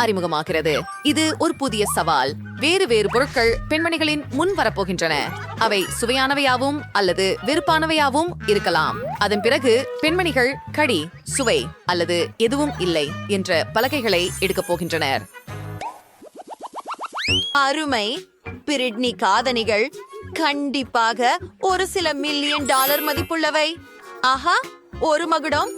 அறிமுகமாகிறது. இது ஒரு புதிய சவால். வேறு வேறு பொருட்கள் பெண்மணிகளின் முன் வரப்போகின்றன. அவை சுவையானவையாவும் அல்லது வெறுப்பானவையாவும் இருக்கலாம். அதன் பிறகு பெண்மணிகள் கடி சுவை அல்லது எதுவும் இல்லை என்ற பலகைகளை எடுக்கப் போகின்றனர். அருமை. பிரிட்னி காதணிகள் கண்டிப்பாக ஒரு சில மில்லியன் டாலர் மதிப்புள்ளவை. ஆஹா ஒரு மகுடம்.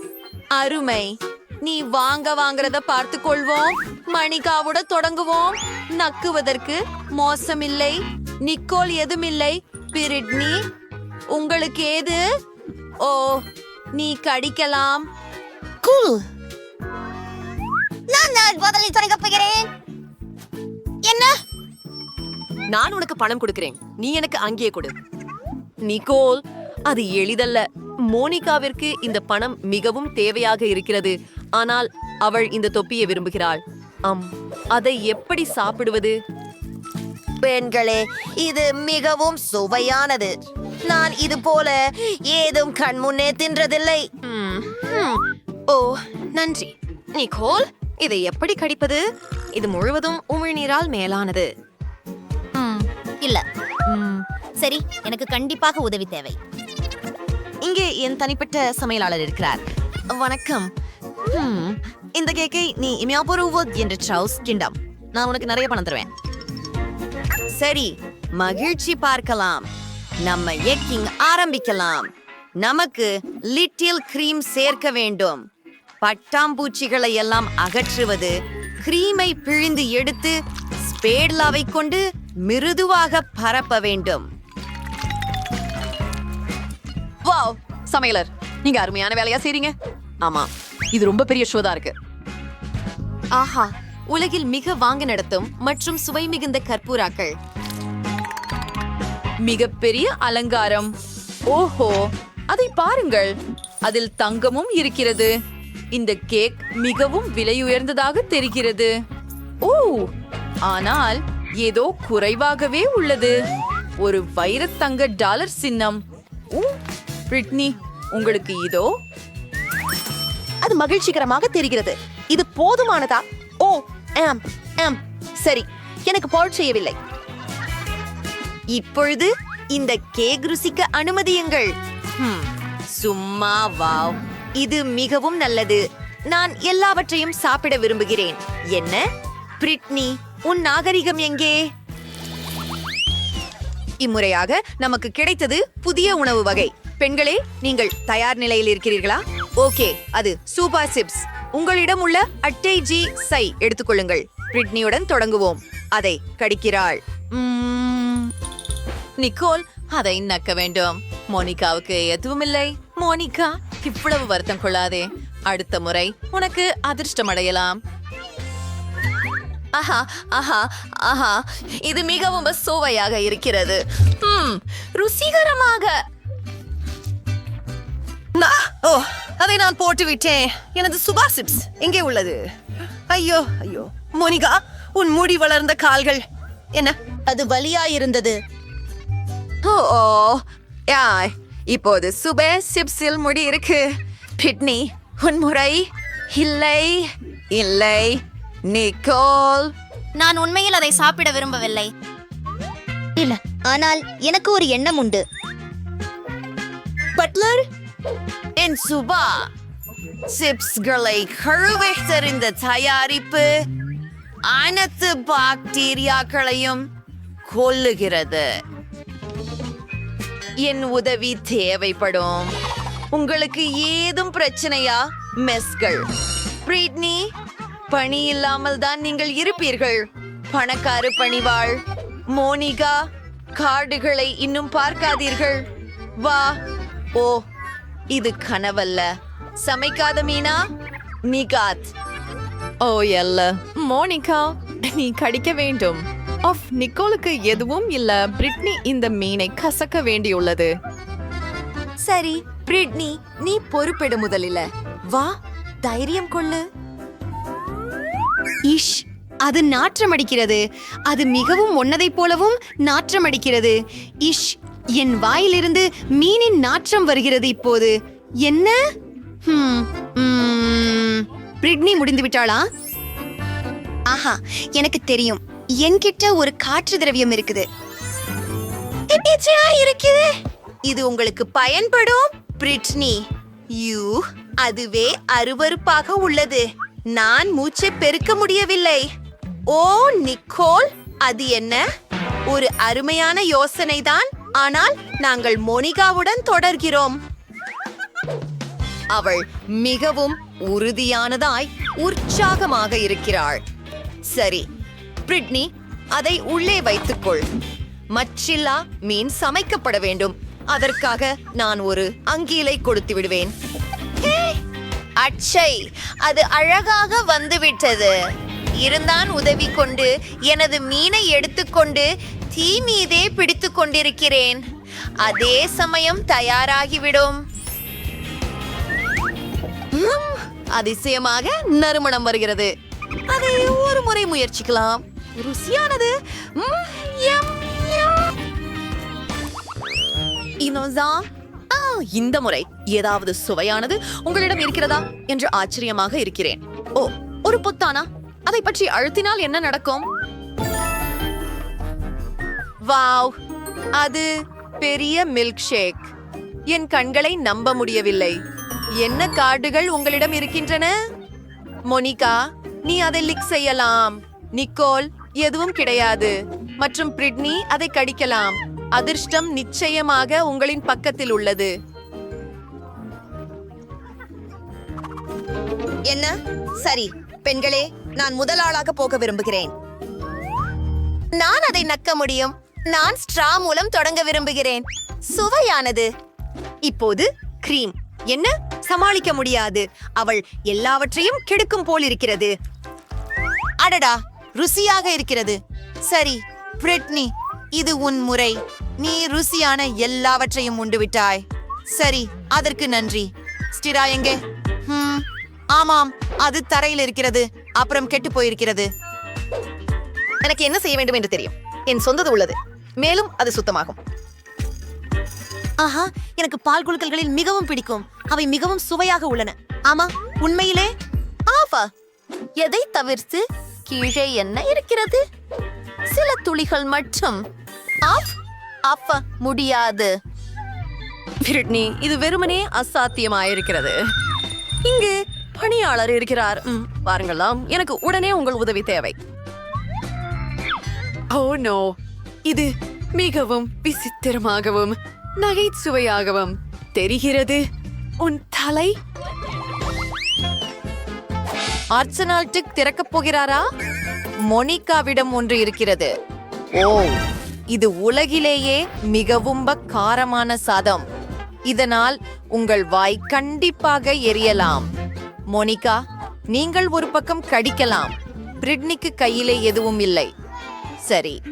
அருமை. நீ வாங்க வாங்குறத பார்த்து கொள்வோம் மணிகாவுட தொடங்குவோம். நக்குவதற்கு மோசமில்லை. நிக்கோல் எதுமில்லை. பிரிட்னி உங்களுக்கு ஏது? ஓ நீ கடிக்கலாம். கூல் நான் முதலில் தொடங்கப் போகிறேன். என்ன? நான் உனக்கு பணம் கொடுக்கிறேன். நீ எனக்கு அங்கேயே கொடு. நிக்கோல் அது எளிதல்ல. மோனிகாவிற்கு இந்த பணம் மிகவும் தேவையாக இருக்கிறது. ஆனால் அவள் இந்த தொப்பியை விரும்புகிறாள். அம் அதை எப்படி சாப்பிடுவது? பெண்களே இது மிகவும் சுவையானது. நான் இது போல ஏதும் கண் முன்னே தின்றதில்லை. ம், ம். ஓ நன்றி. நிக்கோல் இதை எப்படி கடிப்பது? இது முழுவதும் உமிழ்நீரால் மேலானது. இல்ல. ம், சரி எனக்கு கண்டிப்பாக உதவி தேவை. இங்கே என் தனிப்பட்ட சமையலாளர் இருக்கிறார். வணக்கம். Hmm. இந்த கேக்கை நீ இமியாபுருவோத் என்று ட்ரவுஸ் கிண்டம். நான் உனக்கு நிறைய பணம் தருவேன். சரி மகிழ்ச்சி பார்க்கலாம். நம்ம எக்கிங் ஆரம்பிக்கலாம். நமக்கு லிட்டில் கிரீம் சேர்க்க வேண்டும். பட்டாம்பூச்சிகளை எல்லாம் அகற்றுவது கிரீமை பிழிந்து எடுத்து ஸ்பேட்லாவை கொண்டு மிருதுவாக பரப்ப வேண்டும். வாவ் சமையலர் நீங்க அருமையான வேலையா செய்றீங்க. ஆமா. இது ரொம்ப பெரிய ஷோதா இருக்கு. ஆஹா உலகில் மிக வாங்க நடத்தும் மற்றும் சுவை மிகுந்த கற்பூராக்கள். மிகப்பெரிய அலங்காரம். ஓஹோ அதை பாருங்கள். அதில் தங்கமும் இருக்கிறது. இந்த கேக் மிகவும் விலையுயர்ந்ததாக தெரிகிறது. ஓ ஆனால் ஏதோ குறைவாகவே உள்ளது. ஒரு வைரத்தங்க டாலர் சின்னம். ஓ பிரிட்னி உங்களுக்கு இதோ அது மகிழ்ச்சிகரமாக தெரிகிறது. இது போதுமானதா? ஓ ஆம் ஆம். சரி எனக்கு பால் செய்யவில்லை. இப்பொழுது இந்த கேக் ருசிக்க அனுமதியுங்கள். சும்மா வாவ். இது மிகவும் நல்லது. நான் எல்லாவற்றையும் சாப்பிட விரும்புகிறேன். என்ன? பிரிட்னி உன் நாகரிகம் எங்கே? இம்முறையாக நமக்கு கிடைத்தது புதிய உணவு வகை. பெண்களே நீங்கள் தயார் நிலையில் இருக்கிறீர்களா? ஓகே அது சூப்பர் சிப்ஸ். உங்களிடம் உள்ள அட்டை ஜி சை எடுத்துக்கொள்ளுங்கள். பிரிட்னியுடன் தொடங்குவோம். அதை கடிக்கிறாள். உம், நிக்கோல் அதை நக்க வேண்டும். மோனிகாவுக்கு எதுவும் இல்லை மோனிகா இவ்வளவு வருத்தம் கொள்ளாதே. அடுத்த முறை உனக்கு அதிர்ஷ்டம் அடையலாம். ஆஹா ஆஹா ஆஹா. இது மிகவும் சுவையாக இருக்கிறது. ருசிகரமாக. ஓ. அதை நான் போட்டு விட்டேன் எனது சுபா சிப்ஸ் எங்கே உள்ளது? ஐயோ ஐயோ. மோனிகா உன் முடி வளர்ந்த கால்கள். என்ன? அது வலியா இருந்தது ஓ ஓ. யாய் இப்போது சுபே சிப்ஸில் முடி இருக்கு. பிட்னி உன் முறை. இல்லை இல்லை. நிக்கோல். நான் உண்மையில் அதை சாப்பிட விரும்பவில்லை. இல்ல ஆனால் எனக்கு ஒரு எண்ணம் உண்டு. பட்லர்? என் சுபா சிப்ஸ்களை கழுவெடுத்தறிந்த தயாரிப்பு அனைத்து பாக்டீரியாக்களையும் கொல்லுகிறது என் உதவி தேவைப்படும் உங்களுக்கு ஏதும் பிரச்சனையா மெஸ்கள் பிரீட்னி பணி இல்லாமல் தான் நீங்கள் இருப்பீர்கள் பணக்கார பணிவாள் மோனிகா கார்டுகளை இன்னும் பார்க்காதீர்கள் வா ஓ இது கனவல்ல. சமைக்காத மீனா? நிகாத். ஓ எல்ல. மோனிகா நீ கடிக்க வேண்டும். ஆஃப் நிக்கோலுக்கு எதுவும் இல்ல. பிரிட்னி இந்த மீனை கசக்க வேண்டியுள்ளது. சரி பிரிட்னி நீ பொறுப்பெடு முதலில. வா தைரியம் கொள்ளு. இஷ் அது நாற்றமடிக்கிறது. அது மிகவும் ஒன்னதைப் போலவும் நாற்றமடிக்கிறது. இஷ் என் வாயிலிருந்து மீனின் நாற்றம் வருகிறது இப்போது. என்ன? ம், பிரிட்னி முடிந்து விட்டாளா? ஆஹா எனக்கு தெரியும். என்கிட்ட ஒரு காற்று திரவியம் இருக்குது. இருக்குது. இது உங்களுக்கு பயன்படும் பிரிட்னி. யூ அதுவே அருவருப்பாக உள்ளது. நான் மூச்சை பெருக்க முடியவில்லை. ஓ நிக்கோல் அது என்ன? ஒரு அருமையான யோசனைதான். ஆனால் நாங்கள் மோனிகாவுடன் தொடர்கிறோம். அவள் மிகவும் உறுதியானதாய் உற்சாகமாக இருக்கிறாள். சரி பிரிட்னி அதை உள்ளே வைத்துக்கொள். மச்சில்லா மீன் சமைக்கப்பட வேண்டும். அதற்காக நான் ஒரு அங்கீலை கொடுத்து விடுவேன். அச்சை அது அழகாக வந்துவிட்டது. இருந்தான் உதவி கொண்டு எனது மீனை எடுத்துக்கொண்டு தீ மீதே பிடித்துக் கொண்டிருக்கிறேன். அதே சமயம் தயாராகிவிடும். அதிசயமாக நறுமணம் வருகிறது. அதை ஒரு முறை முயற்சிக்கலாம். ருசியானது. ம், ஆ, இந்த முறை. ஏதாவது சுவையானது உங்களிடம் இருக்கிறதா? என்று ஆச்சரியமாக இருக்கிறேன். ஓ ஒரு பொத்தானா? அதை பற்றி அழுத்தினால் என்ன நடக்கும்? வாவ்! அது பெரிய மில்க் ஷேக் என் கண்களை நம்ப முடியவில்லை. என்ன கார்டுகள் உங்களிடம் இருக்கின்றன? மோனிகா நீ அதை லிக் செய்யலாம். நிக்கோல் எதுவும் கிடையாது. மற்றும் பிரிட்னி அதை கடிக்கலாம். அதிர்ஷ்டம் நிச்சயமாக உங்களின் பக்கத்தில் உள்ளது. என்ன? சரி பெண்களே நான் முதலாளாக போக விரும்புகிறேன். நான் அதை நக்க முடியும். நான் ஸ்ட்ரா மூலம் தொடங்க விரும்புகிறேன். சுவையானது. இப்போது கிரீம் என்ன? சமாளிக்க முடியாது. அவள் எல்லாவற்றையும் கெடுக்கும் போல் இருக்கிறது. அடடா ருசியாக இருக்கிறது. சரி பிரிட்னி இது உன் முறை. நீ ருசியான எல்லாவற்றையும் உண்டு விட்டாய். சரி அதற்கு நன்றி. ஸ்டிரா எங்கே? ஆமாம் அது தரையில் இருக்கிறது. அப்புறம் கெட்டு போயிருக்கிறது. எனக்கு என்ன செய்ய வேண்டும் என்று தெரியும். என் சொந்தது உள்ளது. மேலும் அது சுத்தமாகும். ஆஹா எனக்கு பால் குழுக்கல்களில் மிகவும் பிடிக்கும். அவை மிகவும் சுவையாக உள்ளன. ஆமா உண்மையிலே? ஆஃபா எதை தவிர்த்து கீழே என்ன இருக்கிறது? சில துளிகள் மட்டும். ஆஃப் ஆஃபா முடியாது. பிரிட்னி இது வெறுமனே அசாத்தியமாயிருக்கிறது. இங்கு பணியாளர் இருக்கிறார். பாருங்களாம் எனக்கு உடனே உங்கள் உதவி தேவை. Oh no. இது மிகவும் விசித்திரமாகவும் நகைச்சுவையாகவும் தெரிகிறது. உன் தலை? ஆர்சனால்டிக் திறக்கப் போகிறாரா? மொனிகாவிடம் ஒன்று இருக்கிறது. ஓ. இது உலகிலேயே மிகவும் காரமான சாதம். இதனால் உங்கள் வாய் கண்டிப்பாக எரியலாம். மோனிகா நீங்கள் ஒரு பக்கம் கடிக்கலாம். பிரிட்னிக்கு கையிலே எதுவும் இல்லை. சரி.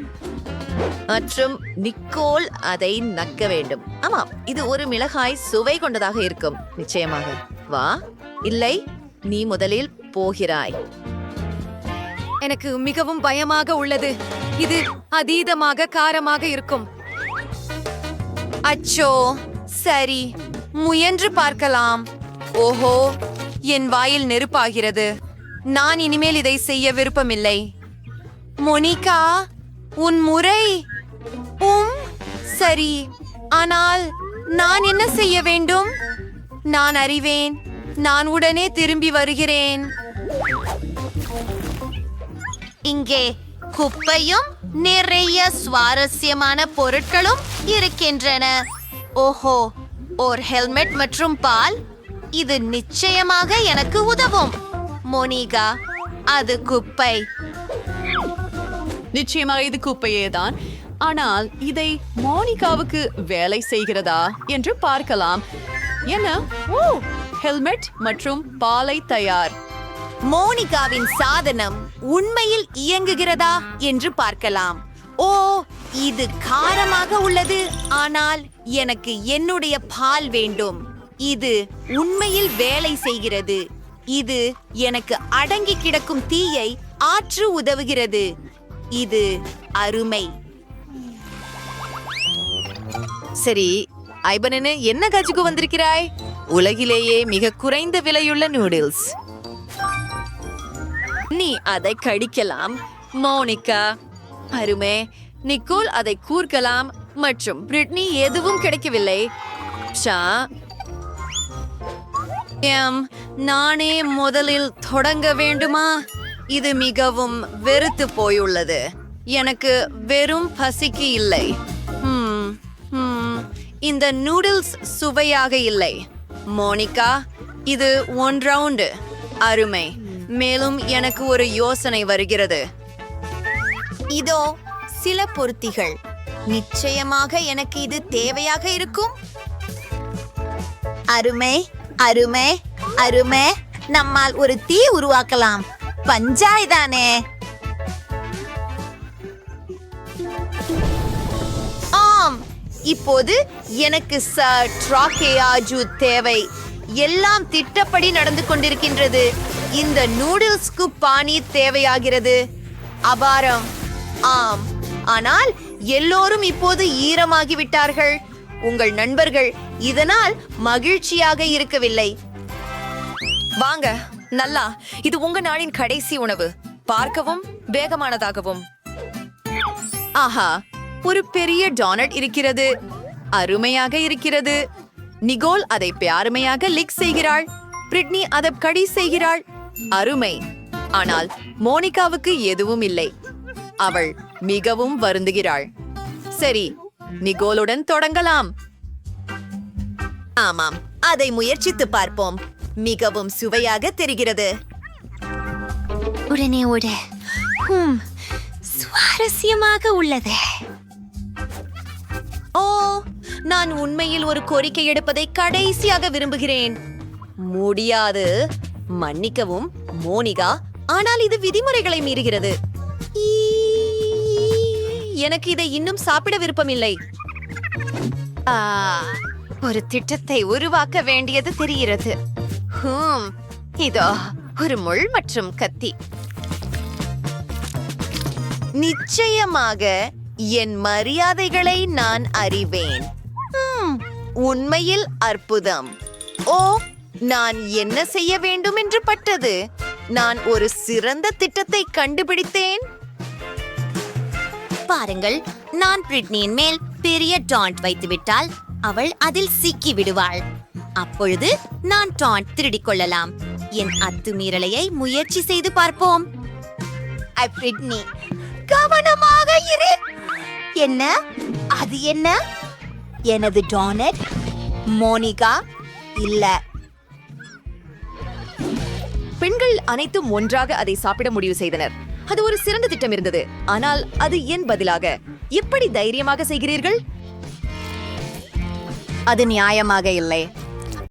மற்றும் நிக்கோல் அதை நக்க வேண்டும். ஆமாம் இது ஒரு மிளகாய் சுவை கொண்டதாக இருக்கும். நிச்சயமாக. வா. இல்லை நீ முதலில் போகிறாய். எனக்கு மிகவும் பயமாக உள்ளது. இது அதீதமாக காரமாக இருக்கும். அச்சோ சரி. முயன்று பார்க்கலாம். ஓஹோ என் வாயில் நெருப்பாகிறது. நான் இனிமேல் இதை செய்ய விருப்பமில்லை. மொனிகா உன் முறை உம் சரி. ஆனால் நான் என்ன செய்ய வேண்டும்? நான் அறிவேன். நான் உடனே திரும்பி வருகிறேன். இங்கே குப்பையும் நிறைய சுவாரஸ்யமான பொருட்களும் இருக்கின்றன. ஓஹோ ஓர் ஹெல்மெட் மற்றும் பால் இது நிச்சயமாக எனக்கு உதவும். மோனிகா அது குப்பை. நிச்சயமாக இது குப்பையே தான் ஆனால் இதை மோனிகாவுக்கு வேலை செய்கிறதா என்று பார்க்கலாம். என்ன? ஓ ஹெல்மெட் மற்றும் பாலை தயார். மோனிகாவின் சாதனம் உண்மையில் இயங்குகிறதா என்று பார்க்கலாம். ஓ இது காரமாக உள்ளது ஆனால் எனக்கு என்னுடைய பால் வேண்டும். இது உண்மையில் வேலை செய்கிறது. இது எனக்கு அடங்கி கிடக்கும் தீயை ஆற்று உதவுகிறது. இது அருமை. சரி ஐபனனு என்ன காட்சிக்கு வந்திருக்கிறாய்? உலகிலேயே மிக குறைந்த விலையுள்ள நூடுல்ஸ். நீ அதை கடிக்கலாம் மோனிகா. அருமே நிக்கோல் அதை கூர்க்கலாம் மற்றும் பிரிட்னி எதுவும் கிடைக்கவில்லை. ஷா எம் நானே முதலில் தொடங்க வேண்டுமா? இது மிகவும் வெறுத்து போயுள்ளது. எனக்கு வெறும் பசிக்கு இல்லை. இந்த நூடுல்ஸ் சுவையாக இல்லை. மோனிகா இது ஒன் ரவுண்டு. அருமை. மேலும் எனக்கு ஒரு யோசனை வருகிறது. இதோ சில பொருத்திகள். நிச்சயமாக எனக்கு இது தேவையாக இருக்கும். அருமை. அருமை அருமை. நம்மால் ஒரு தீ உருவாக்கலாம். பஞ்சாய் தானே ஆம் இப்போது எனக்கு ச ட்ராகேயாஜு தேவை. எல்லாம் திட்டப்படி நடந்து கொண்டிருக்கின்றது. இந்த நூடுல்ஸ்க்கு பானி தேவையாகிறது. அபாரம். ஆம் ஆனால் எல்லோரும் இப்போது ஈரமாகி விட்டார்கள் உங்கள் நண்பர்கள் இதனால் மகிழ்ச்சியாக இருக்கவில்லை. வாங்க நல்லா இது உங்க நாளின் கடைசி உணவு. பார்க்கவும் வேகமானதாகவும். ஆஹா ஒரு பெரிய டோனட் இருக்கிறது. அருமையாக இருக்கிறது. நிகோல் அதை அருமையாக லிக் செய்கிறாள். பிரிட்னி அதை கடி செய்கிறாள். அருமை. ஆனால் மோனிகாவுக்கு எதுவும் இல்லை. அவள் மிகவும் வருந்துகிறாள். சரி நிகோலுடன் தொடங்கலாம். ஆமாம் அதை முயற்சித்து பார்ப்போம். மிகவும் சுவையாக தெரிகிறது. உடனே உட ஹம், சுவாரஸ்யமாக உள்ளது. ஓ நான் உண்மையில் ஒரு கோரிக்கை எடுப்பதை கடைசியாக விரும்புகிறேன். முடியாது. மன்னிக்கவும் மோனிகா ஆனால் இது விதிமுறைகளை மீறுகிறது. எனக்கு இதை இன்னும் சாப்பிட விருப்பமில்லை. ஒரு திட்டத்தை உருவாக்க வேண்டியது தெரிகிறது. இதோ ஒரு முள் மற்றும் கத்தி. நிச்சயமாக என் மரியாதைகளை நான் அறிவேன். உண்மையில் அற்புதம். ஓ நான் என்ன செய்ய வேண்டும் என்று பட்டது? நான் ஒரு சிறந்த திட்டத்தை கண்டுபிடித்தேன். பாருங்கள் நான் பிரிட்னியின் மேல் பெரிய டாண்ட் வைத்துவிட்டால் அவள் அதில் சிக்கி விடுவாள். அப்பொழுது நான் டாண்ட் திருடிக் கொள்ளலாம். என் அத்துமீறலையை முயற்சி செய்து பார்ப்போம். ஐ, பிரிட்னி கவனமாக இரு. என்ன? அது என்ன? எனது டானட் மோனிகா இல்ல. பெண்கள் அனைத்தும் ஒன்றாக அதை சாப்பிட முடிவு செய்தனர். அது ஒரு சிறந்த திட்டம் இருந்தது. ஆனால் அது என் பதிலாக? எப்படி தைரியமாக செய்கிறீர்கள்? அது நியாயமாக இல்லை.